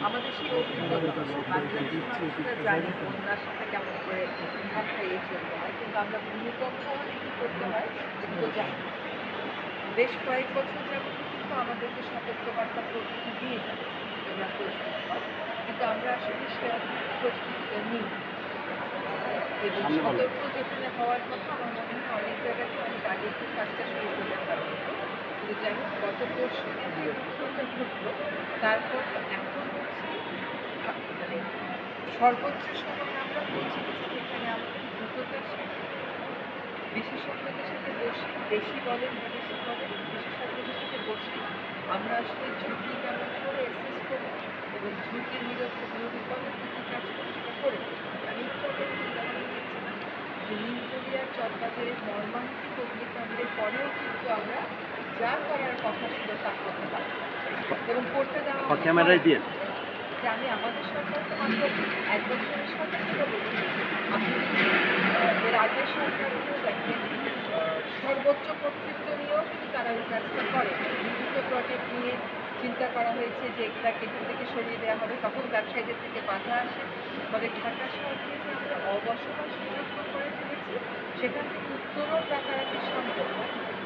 আমাদের জানি কেমন করে হয়, কিন্তু আমরা কী করতে হয়? জানি বেশ কয়েক বছর যাবত কিন্তু আমাদেরকে সতর্কবার্তা প্রকৃতি দিয়ে হও কিন্তু আমরা আসলে সেরকম প্রস্তুতিটা নিই। এবং সতর্ক যেখানে হওয়ার কথা আমার মনে হয় অনেক জায়গাতে অনেক আগে একটু কাজটা শুরু করতে পারা হতো কিন্তু যাই হোক গত পরশু দিন ঘটলো তারপর এখন হচ্ছে মানে সর্বোচ্চ সময় আমরা পৌঁছে গেছি যেখানে আমাদের দ্রুততার সাথে বিশেষজ্ঞদের সাথে বসে দেশি বলেন বিদেশি বলেন বিশেষজ্ঞদের সাথে বসে আমরা আসলে ঝুঁকি কেমন করে অ্যাসেস করব এবং ঝুঁকি নিরূপণে কী কী কাজ করে। আমি যে নিমতলিয়ার মর্মান্তিক অগ্নিকাণ্ডের পরেও কিন্তু আমরা যা করার কথা ছিল তা করতে পারি এবং করতে দেওয়া ক্যামেরায় দিয়ে। যে আমি আমাদের সরকার তো মাত্র এক বছরের সরকার ছিল আপনি এর আগের সরকারগুলো দেখেন সর্বোচ্চ কর্তৃত্ব নিয়েও কিন্তু তারা ওই কাজটা করে। বিভিন্ন প্রজেক্ট নিয়ে চিন্তা করা হয়েছে যে এগুলা কেন্দ্র থেকে সরিয়ে দেওয়া হবে, তখন ব্যবসায়ীদের থেকে বাধা আসে ফলে ঢাকা শহরকে যে আমরা অবসবাস সুযোগ্য করে ফেলেছি সেখান থেকে উত্তরণ রাতারাতি সম্ভব।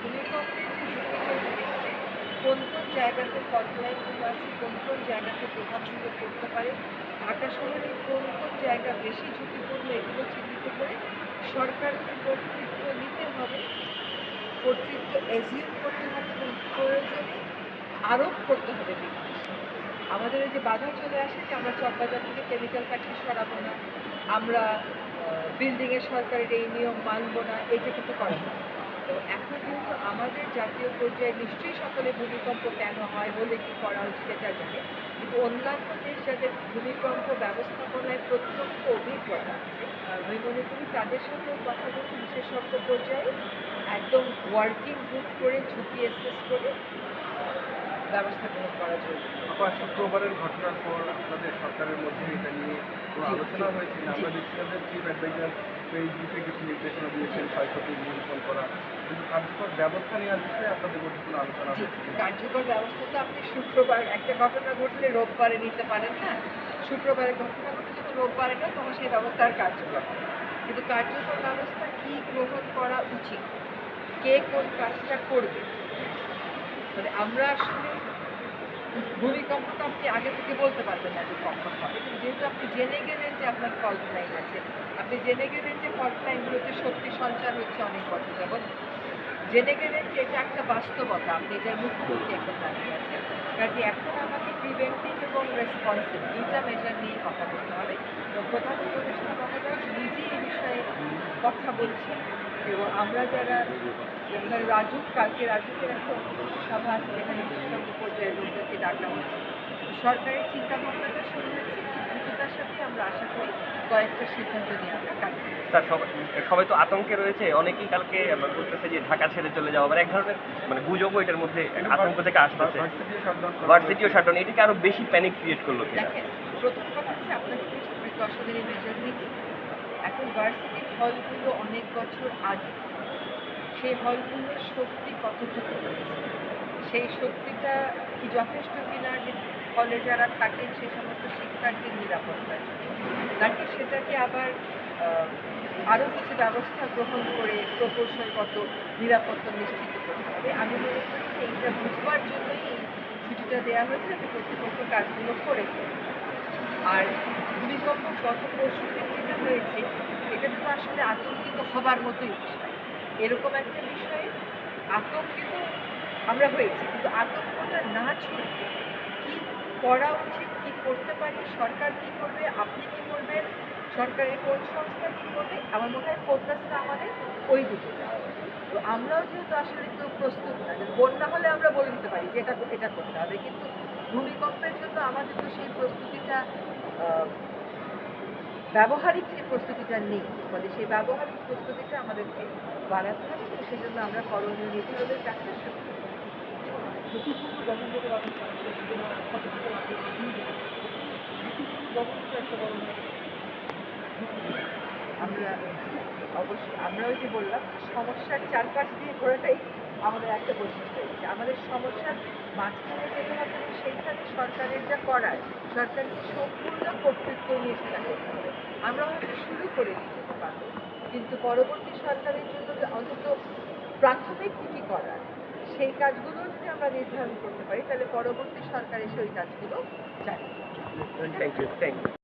ভূমিকম্পের যে ঝুঁকি চলে এসছে কোন কোন জায়গাতে ফল্ট লাইনগুলো আছে, কোন কোন জায়গাতে প্রভাব প্রভাবগুলো পড়তে পারে, ঢাকা শহরে কোন কোন জায়গা বেশি ঝুঁকিপূর্ণ এগুলো চিহ্নিত করে সরকারকে কর্তৃত্ব নিতে হবে কর্তৃত্ব এজিউম করতে হবে এবং প্রয়োজনে আরোপ করতে হবে। আমাদের ওই যে বাধা চলে আসে যে আমরা চকবাজার থেকে কেমিক্যাল ফ্যাক্টরি সরাবো না, আমরা বিল্ডিংয়ে সরকারের এই নিয়ম মানবো না, এটা কিন্তু করা যায় তো এখন কিন্তু আমাদের জাতীয় পর্যায়ে নিশ্চয়ই সকলে ভূমিকম্প কেন হয়, বলে কি করা উচিত এটা জানে কিন্তু অন্যান্য দেশ যাদের ভূমিকম্প ব্যবস্থাপনায় প্রত্যক্ষ অভিজ্ঞতা আমি মনে করি তাদের সাথেও কথা বলে বিশেষজ্ঞ পর্যায়ে একদম ওয়ার্কিং গ্রুপ করে, ঝুঁকি অ্যাসেস করে ব্যবস্থা গ্রহণ করা জরুরি আবার শুক্রবারের ঘটনার পর আপনাদের সরকারের মধ্যে এটা নিয়ে কোনো আলোচনা হয়েছিল আমরা দেখছিলাম যে চিফ অ্যাডভাইজার ফেসবুকে কিছু নির্দেশনা দিয়েছেন ক্ষয়ক্ষতি নিরূপণ করা। কিন্তু কার্যকর ব্যবস্থা নেওয়ার বিষয়ে আপনাদের মধ্যে কোনো আলোচনা? কার্যকর ব্যবস্থা তো আপনি শুক্রবার একটা ঘটনা ঘটলে রোববারে নিতে পারেন না শুক্রবারে ঘটনা ঘটলে যখন রোববারে না তখন সেই ব্যবস্থা আর কার্যকর কিন্তু কার্যকর ব্যবস্থা কি গ্রহণ করা উচিত? কে কোন কাজটা করবে? মানে আমরা আসলে ভূমিকম্পটা আপনি আগে থেকে বলতে পারবেন না যে কখন হবে যেহেতু আপনি জেনে গেলেন যে আপনার ফল্ট লাইন আছে, আপনি জেনে গেলেন যে ফল্ট লাইনগুলোতে শক্তি সঞ্চার হচ্ছে অনেক বছর যাবৎ। জেনে গেলেন যে এটা একটা বাস্তবতা, আপনি এটার মুখোমুখি এখন দাঁড়িয়ে আছেন। কাজে এখন আমাকে প্রিভেন্টিভ এবং রেসপন্সিভ দুইটা মেজার নিয়ে কথা বলতে হবে। এবং প্রধান উপদেষ্টা মহোদয় নিজে এই বিষয়ে কথা বলছেন এবং আমরা যারা রাজুক, কালকে রাজুকের একটা সভা আছে, যেখানে বিশেষজ্ঞ পর্যায়ের লোকদেরকে ডাকা হচ্ছে। সরকারের চিন্তা ভাবনাটা শুরু হয়েছে খুব দ্রুততার সাথে আমরা আশা করি কয়েকটা সিদ্ধান্ত নিয়ে আমরা কাজ স্যার সবাই তো আতঙ্কে রয়েছে অনেকেই কালকে বলতেছে যে ঢাকা ছেড়ে চলে যাওয়া মানে এক ধরনের মানে গুজবও এটার মধ্যে আতঙ্ক থেকে আসতেছে। ভার্সিটিও ভার্সিটিও শাটন এটাকে আরও বেশি প্যানিক ক্রিয়েট করল প্রথম কথা হচ্ছে আপনাকে কিছু প্রিকশনারি মেজার নিতে এখন ভার্সিটির হলগুলো অনেক বছর আগে সেই হলগুলোর শক্তি কতটুকু রয়েছে? সেই শক্তিটা কি যথেষ্ট কিনা, যে ফলে যারা থাকেন সে সমস্ত শিক্ষার্থীর নিরাপত্তার জন্য নাকি সেটাকে আবার আরও কিছু ব্যবস্থা গ্রহণ করে প্রকৌশলগত নিরাপত্তা নিশ্চিত করতে হবে? আমি মনে করি যে এইটা বুঝবার জন্যই ছুটিটা দেওয়া হয়েছে যাতে কর্তৃপক্ষ কাজগুলো করে। আর ভূমিকম্প গত পরশু যেটা হয়েছে, এটা তো আসলে আতঙ্কিত হবার মতোই বিষয়। এরকম একটা বিষয়ে আতঙ্কিত আমরা হয়েছি কিন্তু আতঙ্কটা না ছড়িয়ে কি করা উচিত, কি করতে পারি, সরকার কি করবে, আপনি কি করবেন, সরকারের কোন সংস্থা কি করবে আমার মনে হয় ফোকাসটা আমাদের ওই দিকে। তো আমরাও যেহেতু আসলে কেউ প্রস্তুত না বন্যা হলে আমরা বলে দিতে পারি যে এটা এটা করতে হবে কিন্তু ভূমিকম্পের জন্য আমাদের তো সেই প্রস্তুতিটা ব্যবহারিক যে প্রস্তুতিটা নেই ফলে সেই ব্যবহারিক প্রস্তুতিটা আমাদেরকে বাড়াতে হবে সেজন্য আমরা করণীয় নীতি হবে কাজটা শুরু। আমরা ওই যে বললাম, সমস্যার চারপাশ দিয়ে ঘোরাটাই আমাদের একটা বৈশিষ্ট্য হয়েছে আমাদের সমস্যার মাঝখানে যেতে হবে সেইখানে সরকারের যা করার সরকারকে সম্পূর্ণ কর্তৃত্ব নিয়ে সেটা করতে হবে আমরা হয়তো শুরু করে দিয়ে যেতে পারব, কিন্তু পরবর্তী সরকারের জন্য অন্তত প্রাথমিক কী করার? সেই কাজগুলো যদি আমরা নির্ধারণ করতে পারি, তাহলে পরবর্তী সরকার এসে ওই কাজগুলো জানি থ্যাংক ইউ থ্যাংক ইউ